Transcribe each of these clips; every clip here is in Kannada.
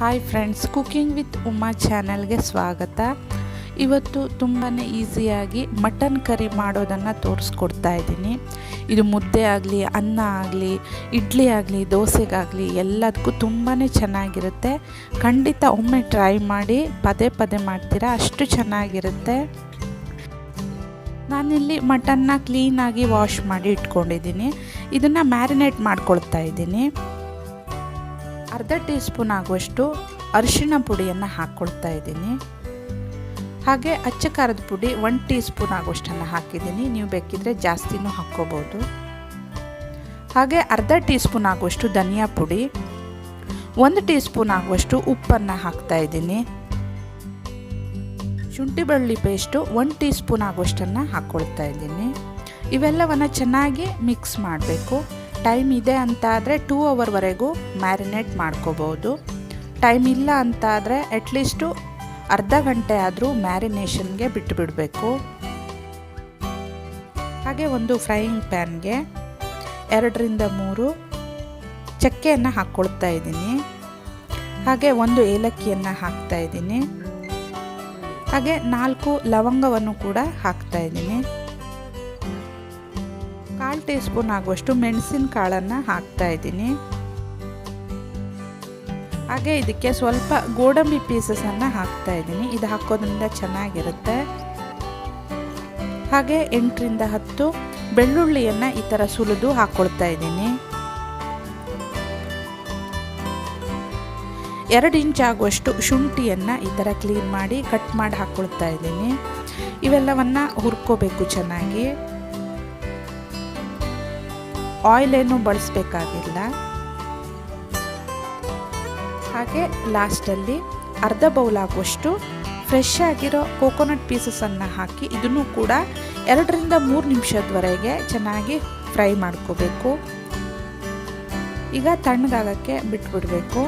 Hi friends cooking with Uma ಚಾನೆಲ್ಗೆ ಸ್ವಾಗತ. ಇವತ್ತು ತುಂಬಾ ಈಸಿಯಾಗಿ ಮಟನ್ ಕರಿ ಮಾಡೋದನ್ನು ತೋರಿಸ್ಕೊಡ್ತಾ ಇದ್ದೀನಿ. ಇದು ಮುದ್ದೆ ಆಗಲಿ, ಅನ್ನ ಆಗಲಿ, ಇಡ್ಲಿ ಆಗಲಿ, ದೋಸೆಗಾಗಲಿ ಎಲ್ಲದಕ್ಕೂ ತುಂಬಾ ಚೆನ್ನಾಗಿರುತ್ತೆ. ಖಂಡಿತ ಒಮ್ಮೆ ಟ್ರೈ ಮಾಡಿ ಪದೇ ಪದೇ ಮಾಡ್ತೀರಾ, ಅಷ್ಟು ಚೆನ್ನಾಗಿರುತ್ತೆ. ನಾನಿಲ್ಲಿ ಮಟನ್ನ ಕ್ಲೀನಾಗಿ ವಾಶ್ ಮಾಡಿ ಇಟ್ಕೊಂಡಿದ್ದೀನಿ. ಇದನ್ನು ಮ್ಯಾರಿನೇಟ್ ಮಾಡ್ಕೊಳ್ತಾ ಇದ್ದೀನಿ. ಅರ್ಧ ಟೀ ಸ್ಪೂನ್ ಆಗುವಷ್ಟು ಅರಿಶಿಣ ಪುಡಿಯನ್ನು ಹಾಕ್ಕೊಳ್ತಾ ಇದ್ದೀನಿ. ಹಾಗೆ ಅಚ್ಚ ಖಾರದ ಪುಡಿ ಒನ್ ಟೀ ಸ್ಪೂನ್ ಆಗುವಷ್ಟನ್ನು ಹಾಕಿದ್ದೀನಿ. ನೀವು ಬೇಕಿದ್ರೆ ಜಾಸ್ತಿನೂ ಹಾಕ್ಕೋಬೋದು. ಹಾಗೆ ಅರ್ಧ ಟೀ ಸ್ಪೂನ್ ಆಗುವಷ್ಟು ಧನಿಯಾ ಪುಡಿ, ಒಂದು ಟೀ ಸ್ಪೂನ್ ಆಗುವಷ್ಟು ಉಪ್ಪನ್ನು ಹಾಕ್ತಾ ಇದ್ದೀನಿ. ಶುಂಠಿ ಬೆಳ್ಳಿ ಪೇಸ್ಟು ಒನ್ ಟೀ ಸ್ಪೂನ್ ಆಗುವಷ್ಟನ್ನು ಹಾಕ್ಕೊಳ್ತಾ ಇದ್ದೀನಿ. ಇವೆಲ್ಲವನ್ನು ಚೆನ್ನಾಗಿ ಮಿಕ್ಸ್ ಮಾಡಬೇಕು. ಟೈಮ್ ಇದೆ ಅಂತ ಆದರೆ ಟೂ ಅವರ್ವರೆಗೂ ಮ್ಯಾರಿನೇಟ್ ಮಾಡ್ಕೋಬೋದು. ಟೈಮ್ ಇಲ್ಲ ಅಂತ ಆದರೆ ಅಟ್ಲೀಸ್ಟು ಅರ್ಧ ಗಂಟೆ ಆದರೂ ಮ್ಯಾರಿನೇಷನ್ಗೆ ಬಿಟ್ಟು ಬಿಡಬೇಕು ಹಾಗೆ ಒಂದು ಫ್ರೈಯಿಂಗ್ ಪ್ಯಾನ್ಗೆ ಎರಡರಿಂದ ಮೂರು ಚಕ್ಕೆಯನ್ನು ಹಾಕ್ಕೊಳ್ತಾ ಇದ್ದೀನಿ. ಹಾಗೆ ಒಂದು ಏಲಕ್ಕಿಯನ್ನು ಹಾಕ್ತಾ ಇದ್ದೀನಿ. ಹಾಗೆ ನಾಲ್ಕು ಲವಂಗವನ್ನು ಕೂಡ ಹಾಕ್ತಾ ಇದ್ದೀನಿ. ಕಾಲು ಟೀ ಸ್ಪೂನ್ ಆಗುವಷ್ಟು ಮೆಣಸಿನ ಕಾಳನ್ನು ಹಾಕ್ತಾ ಇದ್ದೀನಿ. ಹಾಗೆ ಇದಕ್ಕೆ ಸ್ವಲ್ಪ ಗೋಡಂಬಿ ಪೀಸಸನ್ನು ಹಾಕ್ತಾ ಇದ್ದೀನಿ. ಇದು ಹಾಕೋದ್ರಿಂದ ಚೆನ್ನಾಗಿರುತ್ತೆ. ಹಾಗೆ ಎಂಟರಿಂದ ಹತ್ತು ಬೆಳ್ಳುಳ್ಳಿಯನ್ನು ಈ ಥರ ಸುಲಿದು ಹಾಕ್ಕೊಳ್ತಾ ಇದ್ದೀನಿ. ಎರಡು ಇಂಚ್ ಆಗುವಷ್ಟು ಶುಂಠಿಯನ್ನು ಈ ಥರ ಕ್ಲೀನ್ ಮಾಡಿ ಕಟ್ ಮಾಡಿ ಹಾಕ್ಕೊಳ್ತಾ ಇದ್ದೀನಿ. ಇವೆಲ್ಲವನ್ನು ಹುರ್ಕೋಬೇಕು ಚೆನ್ನಾಗಿ. ಆಯಿಲ್ ಏನು ಬಳಸಬೇಕಾಗಿಲ್ಲ. ಹಾಗೆ ಲಾಸ್ಟಲ್ಲಿ ಅರ್ಧ ಬೌಲ್ ಆಗುವಷ್ಟು ಫ್ರೆಶ್ ಆಗಿರೋ ಕೋಕೋನಟ್ ಪೀಸಸನ್ನು ಹಾಕಿ ಇದನ್ನು ಕೂಡ ಎರಡರಿಂದ ಮೂರು ನಿಮಿಷದವರೆಗೆ ಚೆನ್ನಾಗಿ ಫ್ರೈ ಮಾಡ್ಕೋಬೇಕು. ಈಗ ತಣ್ಣಗಾಗಕ್ಕೆ ಬಿಟ್ಬಿಡಬೇಕು.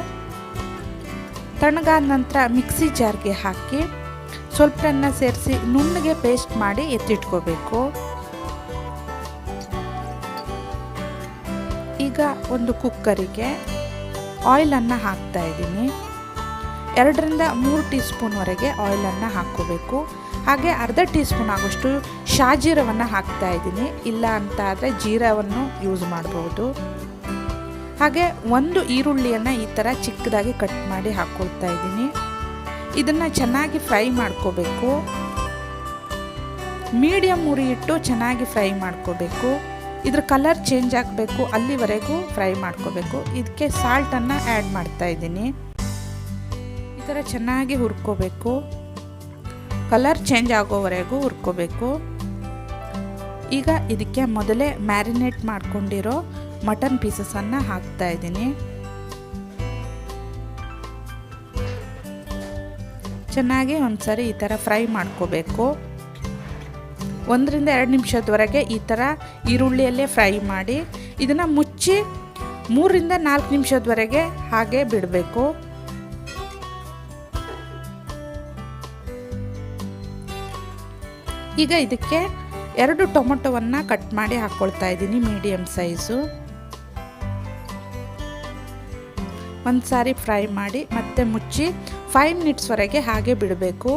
ತಣ್ಣಗಾದ ನಂತರ ಮಿಕ್ಸಿ ಜಾರ್ಗೆ ಹಾಕಿ ಸ್ವಲ್ಪನ್ನ ಸೇರಿಸಿ ನುಣ್ಣಗೆ ಪೇಸ್ಟ್ ಮಾಡಿ ಎತ್ತಿಟ್ಕೋಬೇಕು. ಒಂದು ಕುಕ್ಕರಿಗೆ ಆಯಿಲನ್ನು ಹಾಕ್ತಾ ಇದ್ದೀನಿ. ಎರಡರಿಂದ ಮೂರು ಟೀ ಸ್ಪೂನ್ವರೆಗೆ ಆಯಿಲನ್ನು ಹಾಕ್ಕೋಬೇಕು. ಹಾಗೆ ಅರ್ಧ ಟೀ ಸ್ಪೂನ್ ಆಗೋಷ್ಟು ಶಾಜೀರವನ್ನು ಹಾಕ್ತಾ ಇದ್ದೀನಿ. ಇಲ್ಲ ಅಂತ ಆದರೆ ಜೀರವನ್ನು ಯೂಸ್ ಮಾಡ್ಬೋದು. ಹಾಗೆ ಒಂದು ಈರುಳ್ಳಿಯನ್ನು ಈ ಥರ ಚಿಕ್ಕದಾಗಿ ಕಟ್ ಮಾಡಿ ಹಾಕ್ಕೊಳ್ತಾ ಇದ್ದೀನಿ. ಇದನ್ನು ಚೆನ್ನಾಗಿ ಫ್ರೈ ಮಾಡ್ಕೋಬೇಕು. ಮೀಡಿಯಮ್ ಉರಿ ಇಟ್ಟು ಚೆನ್ನಾಗಿ ಫ್ರೈ ಮಾಡ್ಕೋಬೇಕು. ಇದ್ರ ಕಲರ್ ಚೇಂಜ್ ಆಗಬೇಕು, ಅಲ್ಲಿವರೆಗೂ ಫ್ರೈ ಮಾಡ್ಕೋಬೇಕು. ಇದಕ್ಕೆ ಸಾಲ್ಟನ್ನು ಆ್ಯಡ್ ಮಾಡ್ತಾ ಇದ್ದೀನಿ. ಈ ಥರ ಚೆನ್ನಾಗಿ ಹುರ್ಕೋಬೇಕು. ಕಲರ್ ಚೇಂಜ್ ಆಗೋವರೆಗೂ ಹುರ್ಕೋಬೇಕು. ಈಗ ಇದಕ್ಕೆ ಮೊದಲೇ ಮ್ಯಾರಿನೇಟ್ ಮಾಡ್ಕೊಂಡಿರೋ ಮಟನ್ ಪೀಸಸನ್ನು ಹಾಕ್ತಾ ಇದ್ದೀನಿ. ಚೆನ್ನಾಗಿ ಒಂದ್ಸರಿ ಈ ಥರ ಫ್ರೈ ಮಾಡ್ಕೋಬೇಕು. ಒಂದರಿಂದ ಎರಡು ನಿಮಿಷದವರೆಗೆ ಈ ಥರ ಈರುಳ್ಳಿಯಲ್ಲೇ ಫ್ರೈ ಮಾಡಿ ಇದನ್ನು ಮುಚ್ಚಿ ಮೂರರಿಂದ ನಾಲ್ಕು ನಿಮಿಷದವರೆಗೆ ಹಾಗೆ ಬಿಡಬೇಕು. ಈಗ ಇದಕ್ಕೆ ಎರಡು ಟೊಮೊಟೊವನ್ನು ಕಟ್ ಮಾಡಿ ಹಾಕ್ಕೊಳ್ತಾ ಇದ್ದೀನಿ ಮೀಡಿಯಮ್ ಸೈಜು. ಒಂದು ಸಾರಿ ಫ್ರೈ ಮಾಡಿ ಮತ್ತೆ ಮುಚ್ಚಿ ಫೈವ್ ಮಿನಿಟ್ಸ್ವರೆಗೆ ಹಾಗೆ ಬಿಡಬೇಕು.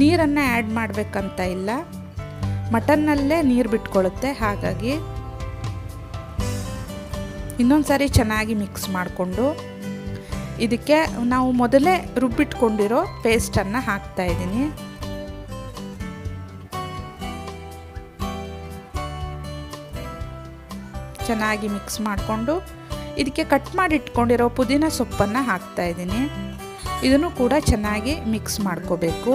ನೀರನ್ನು ಆ್ಯಡ್ ಮಾಡಬೇಕಂತ ಇಲ್ಲ. ಮಟನ್ನಲ್ಲೇ ನೀರು ಬಿಟ್ಕೊಳ್ಳುತ್ತೆ ಹಾಗಾಗಿ ಇನ್ನೊಂದು ಸಾರಿ ಚೆನ್ನಾಗಿ ಮಿಕ್ಸ್ ಮಾಡಿಕೊಂಡು ಇದಕ್ಕೆ ನಾವು ಮೊದಲೇ ರುಬ್ಬಿಟ್ಕೊಂಡಿರೋ ಪೇಸ್ಟನ್ನು ಹಾಕ್ತಾ ಇದ್ದೀನಿ. ಚೆನ್ನಾಗಿ ಮಿಕ್ಸ್ ಮಾಡಿಕೊಂಡು ಇದಕ್ಕೆ ಕಟ್ ಮಾಡಿ ಇಟ್ಕೊಂಡಿರೋ ಪುದೀನ ಸೊಪ್ಪನ್ನು ಹಾಕ್ತಾ ಇದ್ದೀನಿ. ಇದನ್ನು ಕೂಡ ಚೆನ್ನಾಗಿ ಮಿಕ್ಸ್ ಮಾಡ್ಕೋಬೇಕು.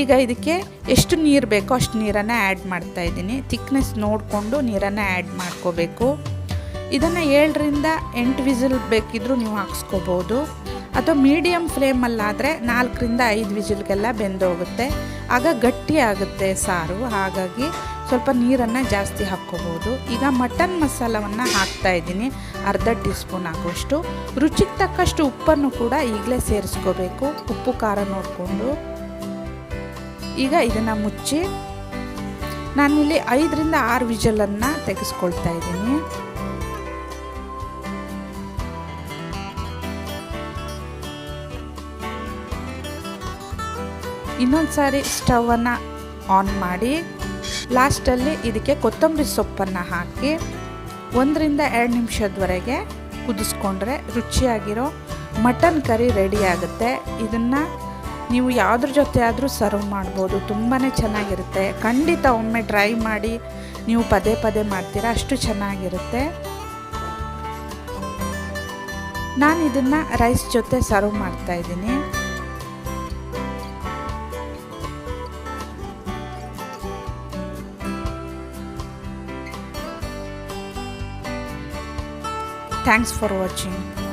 ಈಗ ಇದಕ್ಕೆ ಎಷ್ಟು ನೀರು ಬೇಕೋ ಅಷ್ಟು ನೀರನ್ನು ಆ್ಯಡ್ ಮಾಡ್ತಾ ಇದ್ದೀನಿ. ಥಿಕ್ನೆಸ್ ನೋಡಿಕೊಂಡು ನೀರನ್ನು ಆ್ಯಡ್ ಮಾಡ್ಕೋಬೇಕು. ಇದನ್ನು ಏಳರಿಂದ ಎಂಟು ವಿಸಿಲ್ ಬೇಕಿದ್ರೂ ನೀವು ಹಾಕ್ಸ್ಕೋಬೋದು. ಅಥವಾ ಮೀಡಿಯಮ್ ಫ್ಲೇಮಲ್ಲಾದರೆ ನಾಲ್ಕರಿಂದ ಐದು ವಿಸಿಲ್ಗೆಲ್ಲ ಬೆಂದೋಗುತ್ತೆ. ಆಗ ಗಟ್ಟಿ ಆಗುತ್ತೆ ಸಾರು. ಹಾಗಾಗಿ ಸ್ವಲ್ಪ ನೀರನ್ನು ಜಾಸ್ತಿ ಹಾಕ್ಕೋಬೋದು. ಈಗ ಮಟನ್ ಮಸಾಲವನ್ನು ಹಾಕ್ತಾ ಇದ್ದೀನಿ. ಅರ್ಧ ಟೀ ಸ್ಪೂನ್ ಹಾಕುವಷ್ಟು ರುಚಿಗೆ ತಕ್ಕಷ್ಟು ಉಪ್ಪನ್ನು ಕೂಡ ಈಗಲೇ ಸೇರಿಸ್ಕೋಬೇಕು. ಉಪ್ಪು, ಖಾರ ನೋಡಿಕೊಂಡು. ಈಗ ಇದನ್ನು ಮುಚ್ಚಿ ನಾನಿಲ್ಲಿ ಐದರಿಂದ ಆರು ವಿಜಲನ್ನು ತೆಗೆಸ್ಕೊಳ್ತಾ ಇದ್ದೀನಿ. ಇನ್ನೊಂದು ಸಾರಿ ಸ್ಟವನ್ನು ಆನ್ ಮಾಡಿ, ಲಾಸ್ಟಲ್ಲಿ ಇದಕ್ಕೆ ಕೊತ್ತಂಬರಿ ಸೊಪ್ಪನ್ನು ಹಾಕಿ ಒಂದರಿಂದ ಎರಡು ನಿಮಿಷದವರೆಗೆ ಕುದಿಸ್ಕೊಂಡ್ರೆ ರುಚಿಯಾಗಿರೋ ಮಟನ್ ಕರಿ ರೆಡಿ ಆಗುತ್ತೆ. ಇದನ್ನು ನೀವು ಯಾವುದ್ರ ಜೊತೆ ಆದರೂ ಸರ್ವ್ ಮಾಡ್ಬೋದು. ತುಂಬಾ ಚೆನ್ನಾಗಿರುತ್ತೆ. ಖಂಡಿತ ಒಮ್ಮೆ ಟ್ರೈ ಮಾಡಿ ನೀವು ಪದೇ ಪದೇ ಮಾಡ್ತೀರಾ, ಅಷ್ಟು ಚೆನ್ನಾಗಿರುತ್ತೆ. ನಾನು ಇದನ್ನು ರೈಸ್ ಜೊತೆ ಸರ್ವ್ ಮಾಡ್ತಾ ಇದ್ದೀನಿ. Thanks for watching